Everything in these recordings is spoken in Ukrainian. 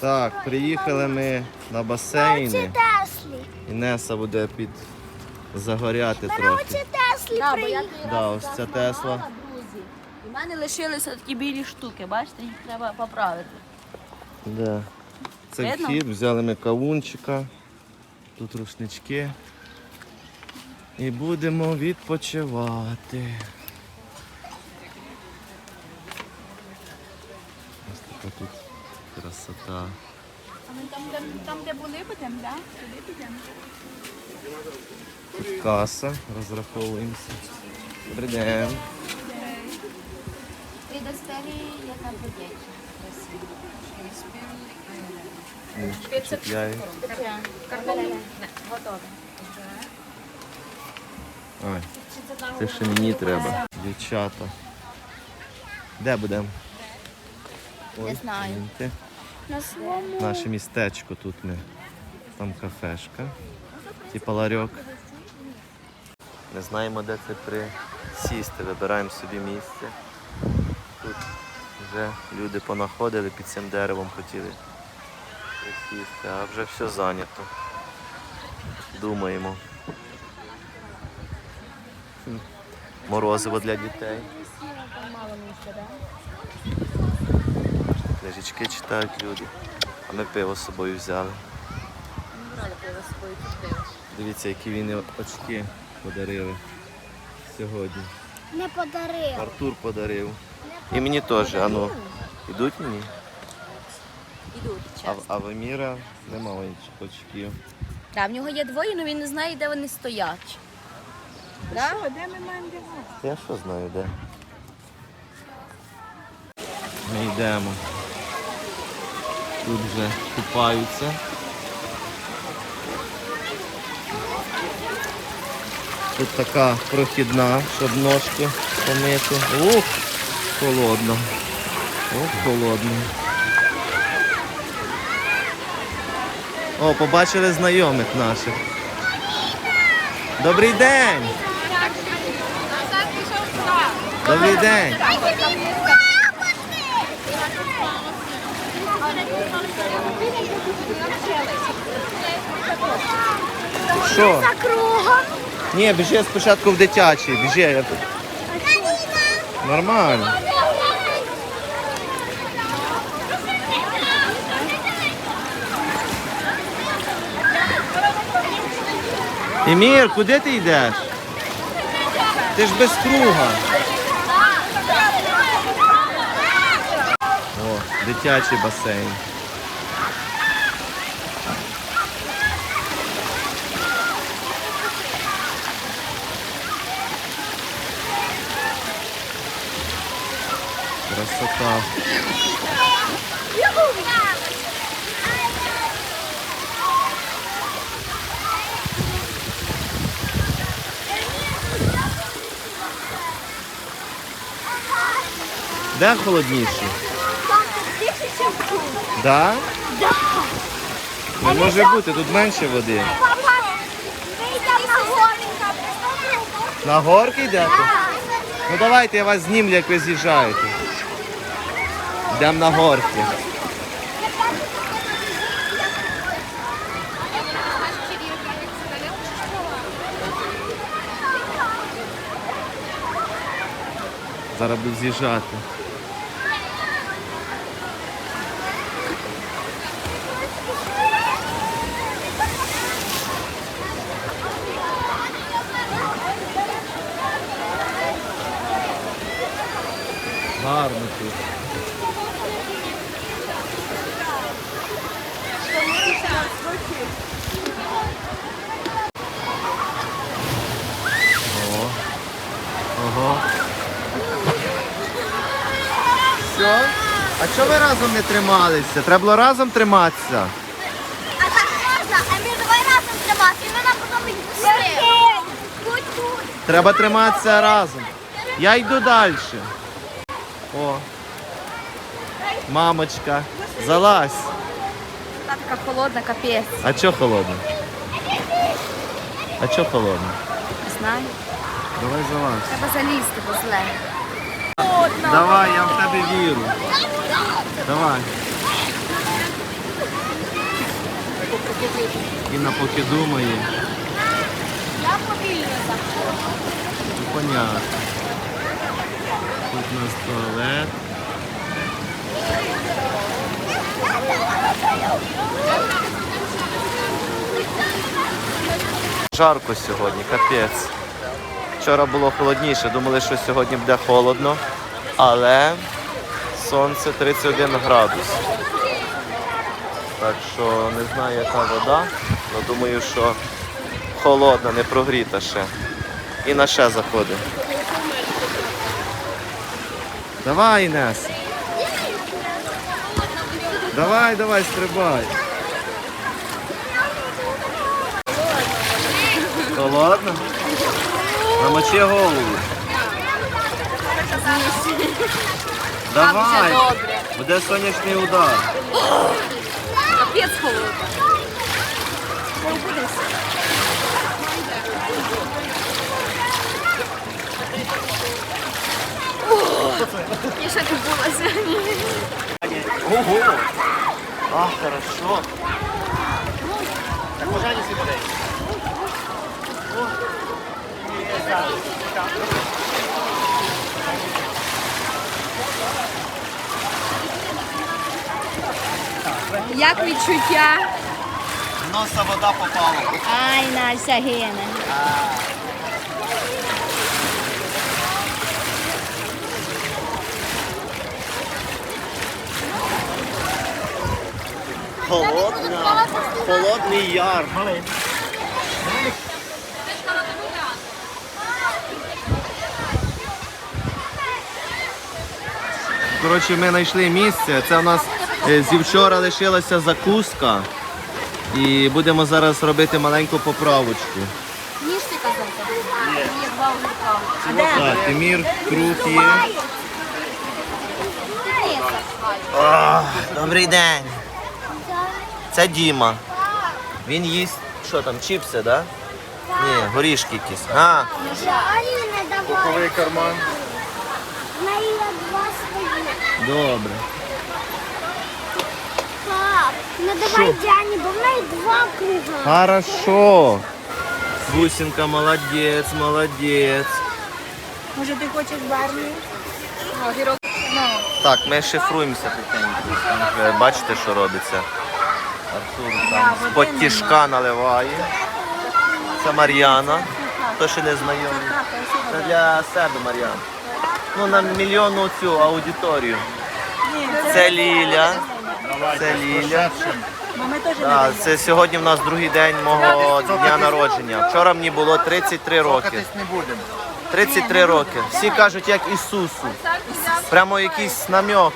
Так, приїхали ми на басейни. Інеса буде під загоряти трохи. Теслі Да, бо я Да, ось ця Тесла. друзі. І в мене лишилися такі білі штуки, бачите, їх треба поправити. Да. Це Видно? вхід, взяли ми кавунчика, тут рушнички. І будемо відпочивати. Ось така тут красота. А ми там, де, там, де були, будемо, да? Туди підемо. Тут каса, розраховуємося. Добрий день. І достелі, яка подяча. Чіпляю. Готове. Ой, це ще мені треба. Дівчата. Де будемо? Не знаю. На своєму. Наше містечко тут ми. Там кафешка. Типа ларьок. Не знаємо, де це присісти. Вибираємо собі місце. Тут вже люди понаходили під цим деревом, хотіли присісти, а вже все зайнято. Думаємо. Морозиво для дітей. Книжечки читають люди. А ми пиво з собою взяли. Дивіться, які він очки подарили сьогодні. Не подарив. Артур подарив. І мені теж, ану. Ідуть мені? Ідуть А, в- а в Еміра нема очків. Да, в нього є двоє, але він не знає, де вони стоять. Да? Що, де ми маємо бігати? Я що знаю, де. Ми йдемо. Тут вже купаються. Тут така прохідна, щоб ножки помити. Ух, холодно. Ух, холодно. О, побачили знайомих наших. Добрий день! Добрий день! Що? За кругом. Ні, біжи спочатку в дитячий, біжи. Я... тут. Нормально. Емір, куди ти йдеш? Ти ж без круга. О, дитячий басейн. Красота. Де холодніше? Да? Да. Не може бути, тут менше води. Папа, ми йдемо на горку. На горки йдете? Ну давайте я вас знімлю, як ви з'їжджаєте. Йдемо на горки. Зараз буду з'їжджати. Гарно тут. О. Ого. Все? А чого ви разом не трималися? Треба було разом триматися. А так можна? А ми давай разом тримати. І вона потім тут. Треба триматися разом. Я йду далі. О. Мамочка, залазь. Вона така холодна, капець. А чого холодно? А чого холодно? Не знаю. Давай залазь. Треба залізти, бо зле. Давай, я в тебе вірю. Давай. Інна поки думає. Я повільно заходжу. Ну, понятно. Тут у нас туалет. Жарко сьогодні, капець. Вчора було холодніше, думали, що сьогодні буде холодно, але сонце 31 градус. Так що не знаю, яка вода, але думаю, що холодна, не прогріта ще. І на ще заходить. Давай, Інес. Давай, давай, стрибай. Холодно? Намочи голову. Давай. Буде сонячний удар. Капець холодно. Я ще купилася. Ого! А, хорошо. Так може не сіпадай. Як відчуття? В носа вода попала. Ай, Настя гине. Холодна. Холодний яр. Коротше, ми знайшли місце. Це у нас е, зі вчора лишилася закуска. І будемо зараз робити маленьку поправочку. Ніж ти казав? Є. Два огірка. Так, Тимір, круг є. Добрий день. Це Діма. Він їсть, що там, чіпси, да? Ні, горішки якісь. А. Куховий карман. В два свої. Добре. Пап, не давай Дяні, бо в неї два круга. Хорошо. Бусинка, молодець, молодець. Може ти хочеш? Огірок. Так, ми шифруємося тихенько. Ви бачите, що робиться? Артур там з-под тішка наливає. Це Мар'яна. Хто ще не знайомий. Це для себе Мар'яна. Ну, на мільйонну цю аудиторію. Це Ліля. Це Ліля. Да, це сьогодні в нас другий день мого дня народження. Вчора мені було 33 роки. 33 роки. Всі кажуть, як Ісусу. Прямо якийсь намек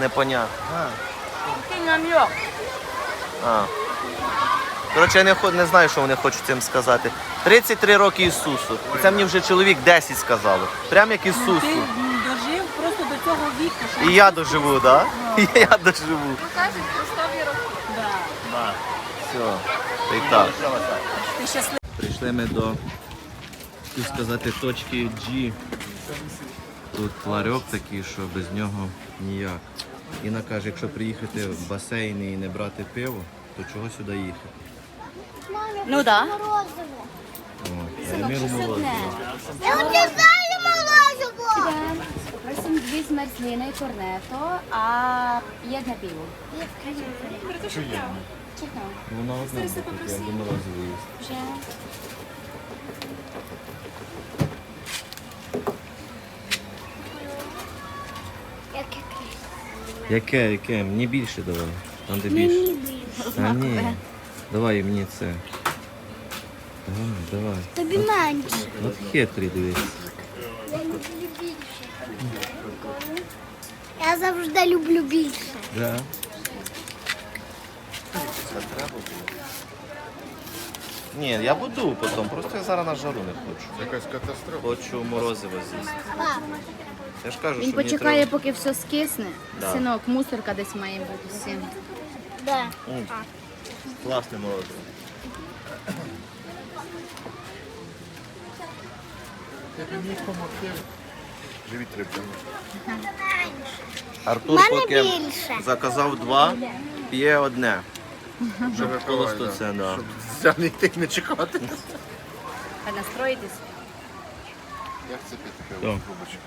непонятний. Ти нам'йок. А. Коротше, я не, не знаю, що вони хочуть цим сказати. 33 роки Ісусу. І це мені вже чоловік 10 сказало. Прямо як Ісусу. Ти дожив просто до цього віку. І я доживу, так? Да? І я доживу. Кажуть, Христові роки. Все. Та так. Ти щасливий. Прийшли ми до, хотів сказати, точки G. Тут ларьок такий, що без нього ніяк. Інна каже, якщо приїхати в басейн і не брати пиво, то чого сюди їхати? Ну так. Морозиво. О, Яромиру молодець. Я не знаю морозиво. Просим дві змерзліни і корнето, а одне пиво. Чекай. Вона одна буде таке, я думала. Вже. Яке красиве. Яке, яке? Мені більше давай. Там де більше. А ні. Давай мені це. Давай, давай. Тобі менше. От хитрий дивись. Я люблю більше. Я завжди люблю більше. Да. Ні, я буду потім, просто я зараз на жару не хочу. Якась катастрофа. Хочу морозиво з'їсти. Я ж кажу, Він що мені почекає, треба... поки все скисне. Да. Синок, мусорка десь має бути син. да. М, Класне морозиво. Живіть рибками. Артур Мене поки більше. заказав два, п'є одне. Щоб Просто це, да. Щоб не йти не чекати. А настроїтесь? Як це пити Що? пиво? Трубочку?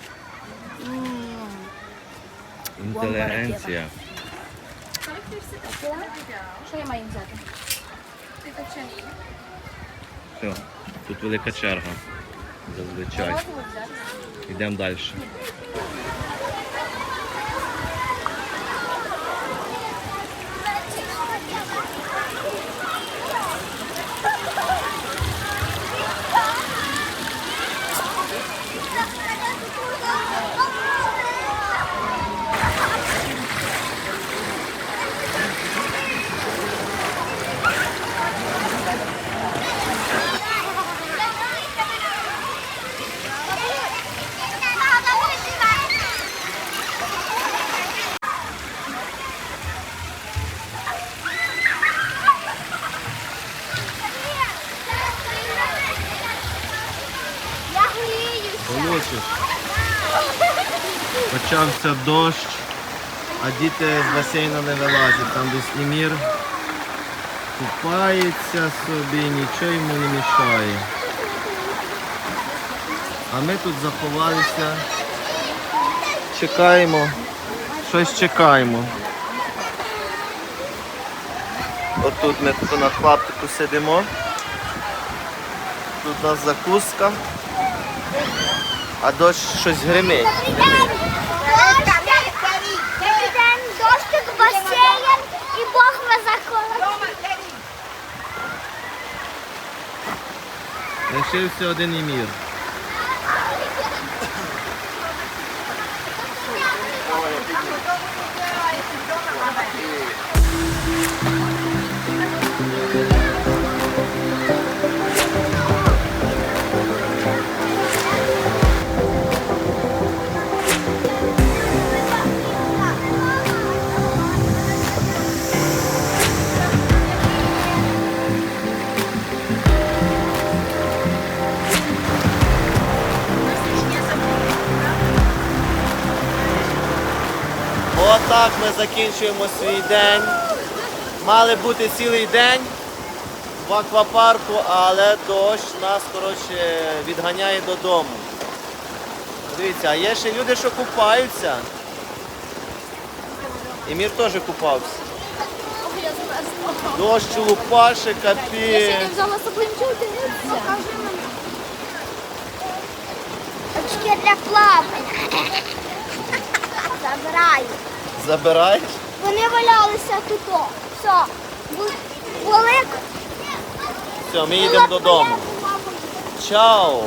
Інтелігенція. Що я маю взяти? Все, тут велика черга. Зазвичай. Йдемо далі. Получиш. Почався дощ, а діти з басейну не вилазять. Там десь Імір купається собі, нічого йому не мішає. А ми тут заховалися. Чекаємо. Щось чекаємо. Отут ми тут на клаптику сидимо. Тут у нас закуска. А дощ щось гримить. Дощик, басейн і Бог вас заколо. Лишився один імір. Отак ми закінчуємо свій день. Мали бути цілий день в аквапарку, але дощ нас коротше, відганяє додому. Дивіться, а є ще люди, що купаються. І мір теж купався. Дощ лупаше, капі. взяла собою. Очки для плавання. Забираю. Забираєш? Вони валялися тут. Все. Бу- Були. Все, ми їдемо додому. Чао!